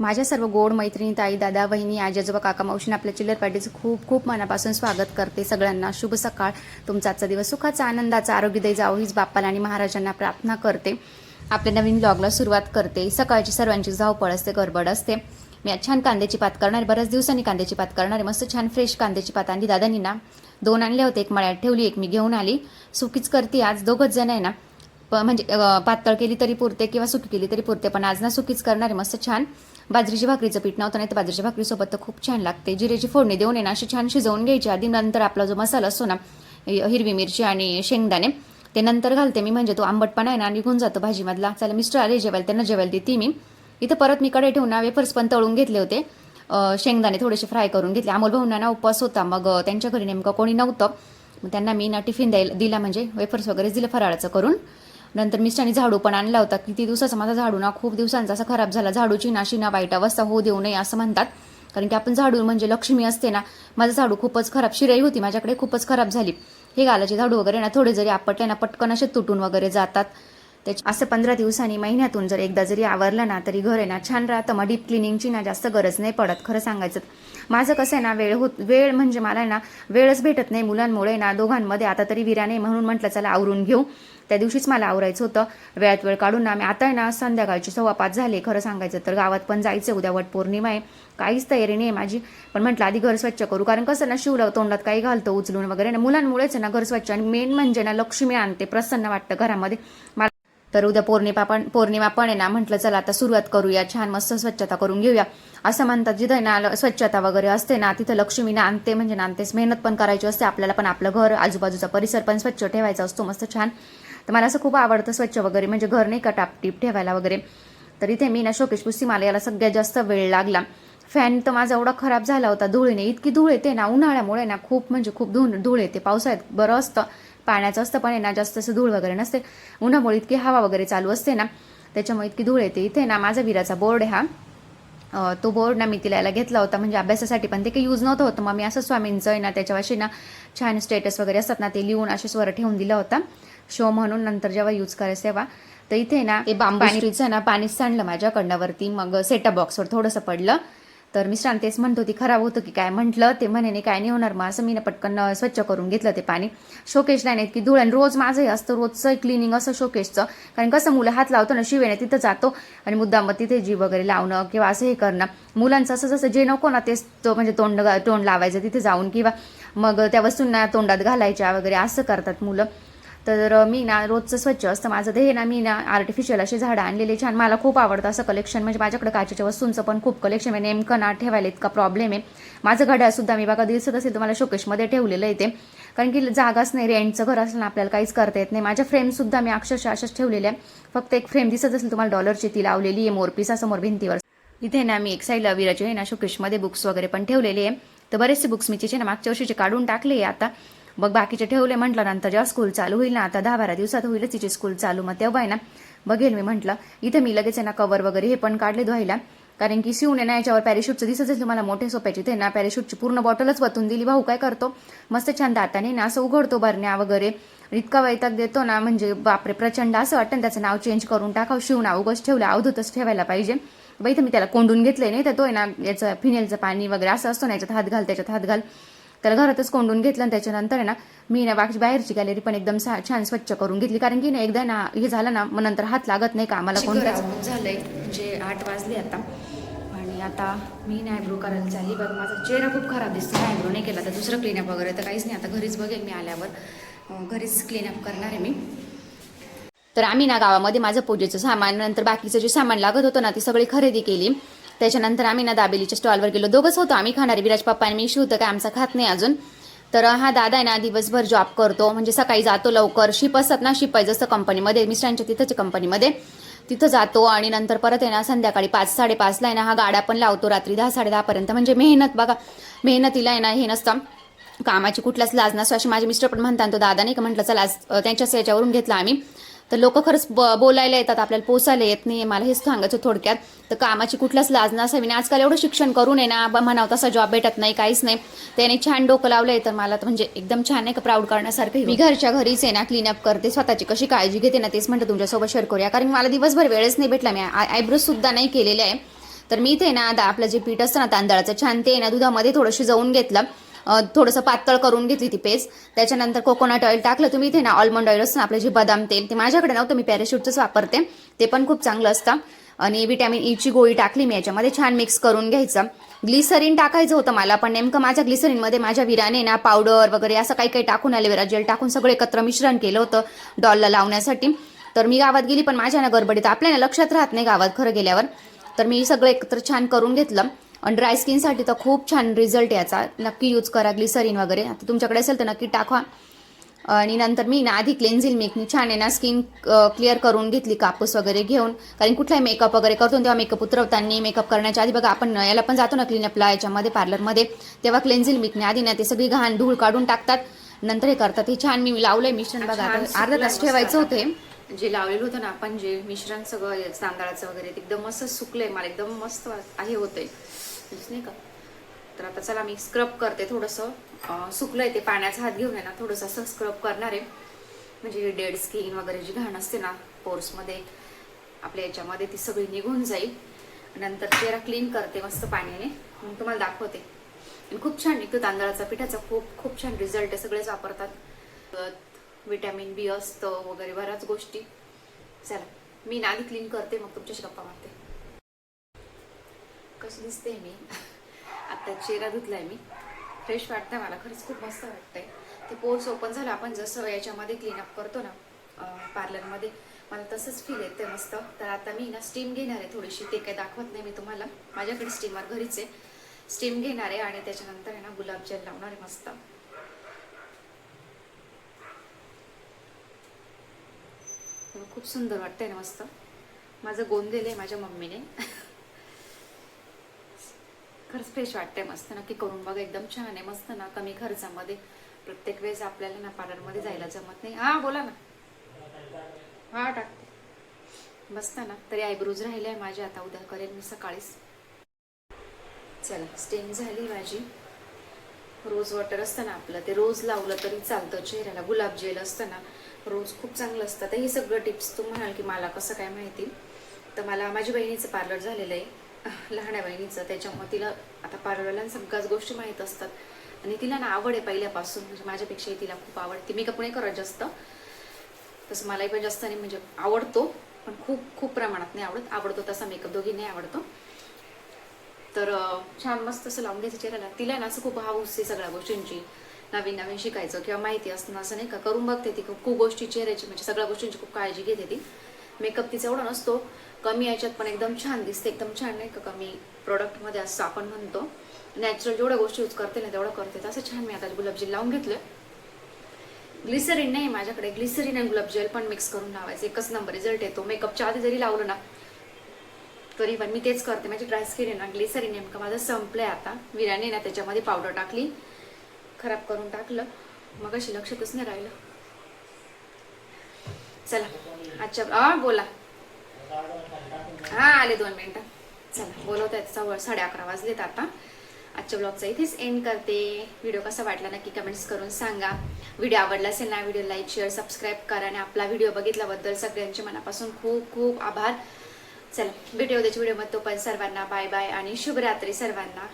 माझ्या सर्व गोड मैत्रिणी ताई दादा वहिनी आजी आजोबा काका मावशीने आपल्या चिल्लर पार्टीचं खूप खूप मनापासून स्वागत करते सगळ्यांना. शुभ सकाळ. तुमचा आजचा दिवस सुखाचा आनंदाचा आरोग्यदायी जावं हीच बाप्पाला आणि महाराजांना प्रार्थना करते. आपल्या नवीन ब्लॉगला सुरुवात करते. सकाळची सर्वांची धावपळ असते गडबड असते. मी आज छान कांद्याची पात करणार बऱ्याच दिवसांनी कांद्याची पात करणार आहे. मस्त छान फ्रेश कांद्याची पात आणली दादानी ना. दोन आणले होते एक मळ्यात ठेवली एक मी घेऊन आली. सुकीच करते आज. दोघंच जण आहे ना. प म्हणजे पातळ केली तरी पुरते किंवा सुकी केली तरी पुरते पण आज ना सुकीच करणार आहे. मस्त छान. बाजरीची भाकरीचं पीठ नव्हतं नाही तर बाजरीच्या भाकरीसोबत तर खूप छान लागते. जिरेची फोडणी देऊन येणं अशी छान शिजवून घ्यायची आधी नंतर आपला जो मसाला असतो ना हिरवी मिरची आणि शेंगदाणे ते नंतर घालते मी. म्हणजे तो आंबटपणा आहे ना निघून जातो भाजीमधला. चला मिस्टर आले जेवायला त्यांना जेवायला देते मी. इथं परत मी कडे ठेवून ना वेफर्स पण तळून घेतले होते. शेंगदाणे थोडेसे फ्राय करून घेतले. अमोल भाऊंना ना उपवास होता मग त्यांच्या घरी नेमकं कोणी नव्हतं. मग त्यांना मी ना टिफिन द्यायला दिला म्हणजे वेफर्स वगैरे दिलं फराळाचं करून. नंतर मिस्टरांनी झाडू पण आणला होता. किती दिवसाचा माझा झाडू ना खूप दिवसांचा असा खराब झाला. झाडूची नाशी ना वाईट अवस्था होऊ देऊ नये असं म्हणतात. कारण की आपण झाडू म्हणजे लक्ष्मी असते ना माझं झाडू खूपच खराब शिराई होती माझ्याकडे खूपच खराब झाली. हे गालाचे झाडू वगैरे ना थोडे जरी आपटले ना पटकन असे तुटून वगैरे जातात. त्याच्या असं पंधरा दिवसांनी महिन्यातून जर एकदा जरी आवरलं ना तरी घर आहे ना छान राहतं. मग डीप क्लिनिंगची ना जास्त गरज नाही पडत खरं सांगायचं माझं कसं आहे ना वेळ होत वेळ म्हणजे मला ना वेळच भेटत नाही मुलांमुळे ना दोघांमध्ये. आता तरी विराने म्हणून म्हटलं चला आवरून घेऊ. त्या दिवशीच मला आवरायचं होतं. वेळात वेळ काढून ना मी आता आहे ना संध्याकाळची सव्वा पाच झाले. खरं सांगायचं तर गावात पण जायचं उद्या वट पौर्णिमा आहे. काहीच तयारी नाही माझी. पण म्हटलं आधी घर स्वच्छ करू. कारण कसं ना शिवलं तोंडात काही घालतं उचलून वगैरे. ना मुलांमुळेच आहे ना घर स्वच्छ. आणि मेन म्हणजे ना लक्ष्मी आणते. प्रसन्न वाटतं घरामध्ये. मला तर उद्या पौर्णिमा पण पौर्णिमा पण आहे ना म्हटलं चला आता सुरुवात करूया. छान मस्त स्वच्छता करून घेऊया. असं म्हणतात जिथं ना स्वच्छता वगैरे असते ना तिथं लक्ष्मी आणते. म्हणजे नांदतेच मेहनत पण करायची असते. आपल्याला पण आपलं घर आजूबाजूचा परिसर पण स्वच्छ ठेवायचा असतो. मस्त छान. तर मला असं खूप आवडतं स्वच्छ वगैरे म्हणजे घर नाही का टापटीप ठेवायला वगैरे. तर इथे मी ना शोकेश पुस्ती मला याला सगळ्यात जास्त वेळ लागला. फॅन तर माझा एवढा खराब झाला होता धुळीने. इतकी धूळ येते ना उन्हाळ्यामुळे ना खूप म्हणजे खूप धूळ धूळ येते. पावसाळ्यात बरं असतं पाण्याचं असतं पण आहे ना जास्त असं धूळ वगैरे नसते. उन्हामुळे इतकी हवा वगैरे चालू असते ना त्याच्यामुळे इतकी धूळ येते. इथे ना माझा विराचा बोर्ड हा. तो बोर्ड ना मी तिला याला घेतला होता म्हणजे अभ्यासासाठी पण. ते काही यूज नव्हतं होतं. मग मी असं स्वामींचं आहे ना त्याच्यावाशी ना छान स्टेटस वगैरे असतात ना ते लिहून असे स्वर ठेवून दिला होता. शो म्हणून नंतर जेव्हा यूज करायचं तेव्हा तर इथे ना ते ना पाणीच सांडलं माझ्याकडनं वरती मग सेटअप बॉक्सवर थोडंसं पडलं. तर मिस्टर तेच म्हणत होती खराब होतं की काय? म्हटलं ते म्हणे काय नाही होणार मग. असं मी ना पटकन स्वच्छ करून घेतलं ते पाणी. शोकेशला नाही की धूळ आणि रोज माझंही असतं रोजचं क्लिनिंग असं शोकेशचं कारण कसं मुलं हात लावतो ना शिवेने तिथं जातो आणि मुद्दाम मग तिथे जीव वगैरे लावणं किंवा असं हे करणं. मुलांचं असं जसं जे नको ना तेच तो म्हणजे तोंड तोंड लावायचं तिथे जाऊन किंवा मग त्या वस्तूंना तोंडात घालायच्या वगैरे असं करतात मुलं. तर मी ना रोजचं स्वच्छ असतं. माझं ते हे ना मी ना आर्टिफिशियल असे झाडं आणलेले छान. मला खूप आवडतं असं कलेक्शन म्हणजे माझ्याकडे काचेच्या वस्तूंचं पण खूप कलेक्शन आहे. नेमकं ना ठेवायला इतका प्रॉब्लेम आहे. माझं घड्याळसुद्धा मी बघा दिसत असेल तुम्हाला शोकेशमध्ये ठेवलेलं आहे ते. कारण की जागाच नाही रेंटचं घर असलं ना आपल्याला काहीच करता येत नाही. माझ्या फ्रेमसुद्धा मी अक्षरशः अशाच ठेवलेल्या आहे. फक्त एक फ्रेम दिसत असेल तुम्हाला डॉलरची ती लावलेली आहे मोरपीसा समोर भिंतीवर. इथे ना मी एक साईडला विराचे आहे ना शोकेशमध्ये बुक्स वगैरे पण ठेवलेले आहे. तर बरेचसे बुक्स मी तिचे ना मागच्या वर्षीचे काढून टाकले आता. मग बाकीचे ठेवले म्हटलं नंतर जेव्हा स्कूल चालू होईल ना आता दहा बारा दिवसात होईलच तिची स्कूल चालू. मग तेव्हा आहे ना बघेल मी म्हटलं इथे मी लगेच आहे ना कवर वगैरे हे पण काढले धुवायला. कारण की शिवने ना याच्यावर पॅरेशूटचं दिसत तुम्हाला मोठे सोप्याची ते ना पॅरेशूटची पूर्ण बॉटलच वतून दिली भाऊ काय करतो? मस्त छान दाताने ना असं उघडतो बरण्या वगैरे. इतका वैताग देतो ना म्हणजे बापरे प्रचंड असं वाटतं ना त्याचं नाव चेंज करून टाकाव. शिव ना उगच ठेवलं अवधूतच ठेवायला पाहिजे. बाई तर मी त्याला कोंडून घेतले नाही तर तो आहे ना याचं फिनेलचं पाणी वगैरे असं असतो ना याच्यात हात घाल त्याच्यात हात घाल. त्याला घरातच कोंडून घेतलं आणि त्याच्यानंतर आहे ना मी ना बाकी बाहेरची गॅलरी पण एकदम सा- छान स्वच्छ करून घेतली. कारण की ना एकदा ना हे झालं ना मग नंतर हात लागत नाही का आम्हाला कोणताच झालंय. म्हणजे आठ वाजले आता. आणि आता मी ना आयब्रो करायला चालली. बघ माझा चेहरा खूप खराब दिसतो आयब्रो नाही केला. तर दुसरं क्लीनअप वगैरे तर काहीच नाही. आता घरीच बघेल मी आल्यावर. घरीच क्लीनअप करणार आहे मी. तर आम्ही ना गावामध्ये माझं पूजेचं सामान नंतर बाकीचं जे सामान लागत होतं ना ती सगळी खरेदी केली. त्याच्यानंतर आम्ही ना दाबेलीच्या स्टॉलवर गेलो. दोघंच होतो आम्ही खाणारे. विराज पप्पा आणि मी शिवतं काय आमचा खात नाही अजून. तर हा दादा आहे ना दिवसभर जॉब करतो. म्हणजे सकाळी जातो लवकर. शिप असतात ना शिप जसं असतं कंपनीमध्ये मिस्टरांच्या तिथंच कंपनीमध्ये तिथं जातो आणि नंतर परत आहे ना संध्याकाळी पाच साडेपाचला आहे ना हा गाड्या पण लावतो. रात्री दहा साडेदहापर्यंत म्हणजे मेहनत बघा. मेहनतीला आहे ना हे नसतं. कामाची कुठलाच लाज नसतो. असे माझे मिस्टर पण म्हणतात तो दादा नाही का? म्हटलं चला आज त्यांच्याच याच्यावरून घेतला आम्ही. तर लोक खरंच ब- बोलायला येतात आपल्याला पोसायला येत नाही मला हेच सांगायचं थोडक्यात. तर कामाची कुठलाच लाज नसावी. आणि आजकाल एवढं शिक्षण करून आहे ना ब- म्हणावं तसा जॉब भेटत नाही काहीच नाही. त्याने छान डोकं लावलं आहे तर मला तर म्हणजे एकदम छान आहे का प्राऊड करण्यासारखं मी घरच्या घरीच आहे ना क्लीनअप करते. स्वतःची कशी काळजी घेते ना तेच म्हणतं तुमच्यासोबत शेअर करूया. कारण मला दिवसभर वेळच नाही भेटला. मी आयब्रोसुद्धा नाही केलेले आहे. तर मी इथे ना दा आपलं जे पीठ असतं ना तांदळाचं छान ते ना दुधामध्ये थोडं शिजवून घेतलं. थोडंसं पातळ करून घेतली ती पेस्ट त्याच्यानंतर कोकोनट ऑइल टाकलं तुम्ही इथे ना ऑलमंड ऑइल असतं ना आपलं जे बदाम तेल ते माझ्याकडे नव्हतं मी पॅराशूटचंच वापरते. ते पण खूप चांगलं असतं. आणि विटॅमिन ईची e गोळी टाकली मी याच्यामध्ये छान मिक्स करून घ्यायचं. ग्लिसरीन टाकायचं होतं मला पण नेमकं माझ्या ग्लिसरीनमध्ये माझ्या विराने ना पावडर वगैरे असं काही काही टाकून ॲलोवेरा जेल टाकून सगळं एकत्र मिश्रण केलं होतं डॉलला लावण्यासाठी. तर मी गावात गेली पण माझ्या ना गडबडीत आपल्याला लक्षात राहत नाही गावात खरं गेल्यावर. तर मी सगळं एकत्र छान करून घेतलं. आणि ड्राय स्किनसाठी तर खूप छान रिझल्ट याचा. नक्की यूज करा ग्लिसरीन वगैरे. आता तुमच्याकडे असेल तर नक्की टाका आणि नंतर मी ना आधी क्लेन्झिल मेकनी छान आहे ना स्किन क्लिअर करून घेतली कापूस वगैरे घेऊन. कारण कुठलाही मेकअप वगैरे करतो तेव्हा मेकअप उतरवताना मेकअप करण्याच्या आधी बघा आपण याला पण जातो ना क्लिनअपला याच्यामध्ये पार्लरमध्ये तेव्हा क्लेन्झिल मेकने आधी ना ते सगळी घाण धूळ काढून टाकतात. नंतर हे करतात. हे छान मी लावलंय मिश्रण बघा अर्धा तास ठेवायचं होते. जे लावलेलं होतं ना आपण जे मिश्रण सगळं तांदळाचं वगैरे ते एकदम मस्त सुकलंय मला एकदम मस्त आहे होतंय. म्हणजे नाही का? तर आता चला मी स्क्रब करते थोडंसं. सुकलं आहे ते पाण्याचा हात घेऊन आहे ना थोडंसं असं स्क्रब करणार आहे. म्हणजे डेड स्किन वगैरे जी घाण असते ना पोर्समध्ये आपल्या याच्यामध्ये ती सगळी निघून जाईल. नंतर चेहरा क्लीन करते मस्त पाण्याने. मग तुम्हाला दाखवते. आणि खूप छान निघतो तांदळाचा पिठाचा खूप खूप छान रिझल्ट आहे सगळेच वापरतात. विटॅमिन बी असतं वगैरे बऱ्याच गोष्टी. चला मी ना आधी क्लीन करते मग तुमच्याशी गप्पा मारते. कशी दिसते मी? आता चेहरा धुतलाय मी. फ्रेश वाटतंय मला खरंच खूप मस्त वाटतंय. ते पोर्स ओपन झालं आपण जसं याच्यामध्ये क्लीनअप करतो ना पार्लरमध्ये मला तसंच फील येते मस्त. तर आता मी ना स्टीम घेणार आहे थोडीशी ते काही दाखवत नाही मी तुम्हाला. माझ्याकडे स्टीमर घरीच आहे. स्टीम घेणार आहे आणि त्याच्यानंतर आहे ना गुलाबजल लावणार आहे मस्त. खूप सुंदर वाटतंय ना मस्त. माझं गोंदेल आहे माझ्या मम्मीने. खरंच फ्रेश वाटतंय मस्त. नक्की करून बघा. एकदम छान आहे. मस्त ना कमी खर्चामध्ये. प्रत्येक वेळेस आपल्याला ना पार्लरमध्ये जायला जमत नाही. हा बोला ना. हा टाकते. मस्त ना. तरी आयब्रोज राहिले आहे माझे आता उद्या करेल मी सकाळीच. चला स्टेम झाली माझी. रोज वॉटर असतं ना आपलं. ते रोज लावलं तरी चालतं. चेहऱ्याला गुलाब जेल असतं ना. रोज खूप चांगलं असतं. तर हे सगळं टिप्स तू म्हणाल की मला कसं काय माहिती? तर मला माझी बहिणीचं पार्लर झालेलं आहे. लहान्या बहिणीचं. त्याच्यामुळे तिला आता पार्लरला सगळ्याच गोष्टी माहीत असतात. आणि तिला ना आवड आहे पहिल्यापासून. म्हणजे माझ्यापेक्षाही तिला खूप आवडते. मी कपडे करत जास्त? तसं मलाही पण जास्त नाही. म्हणजे आवडतो. पण खूप खूप प्रमाणात नाही आवडत. आवडतो तसा मेकअप दोघी नाही आवडतो. तर छान मस्त असं लावून घ्यायचं चेहऱ्याला. तिला ना असं खूप हाऊस आहे सगळ्या गोष्टींची. नवीन नवीन शिकायचं किंवा माहिती असणं असं नाही का? करून बघते ती खूप खूप गोष्टी चेहऱ्याची म्हणजे सगळ्या गोष्टींची खूप काळजी घेते ती. मेकअप तिचा एवढा नसतो कमी याच्यात पण एकदम छान दिसते एकदम छान नाही का? कमी प्रोडक्टमध्ये असं आपण म्हणतो. नॅचरल जेवढ्या गोष्टी यूज करते ना तेवढं करते. असं छान मी आता गुलाबजेल लावून घेतलं. ग्लिसरीन नाही माझ्याकडे. ग्लिसरीन आणि गुलाबजेल पण मिक्स करून लावायचं. एकच नंबर रिझल्ट येतो. मेकअपच्या आधी जरी लावलं ना तरी पण मी तेच करते. माझी ड्राय स्किन आहे ना ग्लिसरीन नेमकं माझं संपलंय आता. विराने ना त्याच्यामध्ये पावडर टाकली. खराब करून टाकलं. मग अशी लक्षातच नाही राहिलं. चला अच्छा आ बोला. हा आले दोन मिनिटं. चला बोलवत आहेत सव्वा साडे अकरा वाजलेत आता. आजच्या ब्लॉगचा इथेच एंड करते. व्हिडिओ कसा वाटला नक्की कमेंट्स करून सांगा. व्हिडिओ आवडला असेल ना व्हिडिओ लाईक शेअर सबस्क्राईब करा आणि आपला व्हिडिओ बघितल्याबद्दल सगळ्यांचे मनापासून खूप खूप आभार. चला भेटूया उद्याच्या व्हिडिओमध्ये. पण सर्वांना बाय बाय आणि शुभरात्री सर्वांना.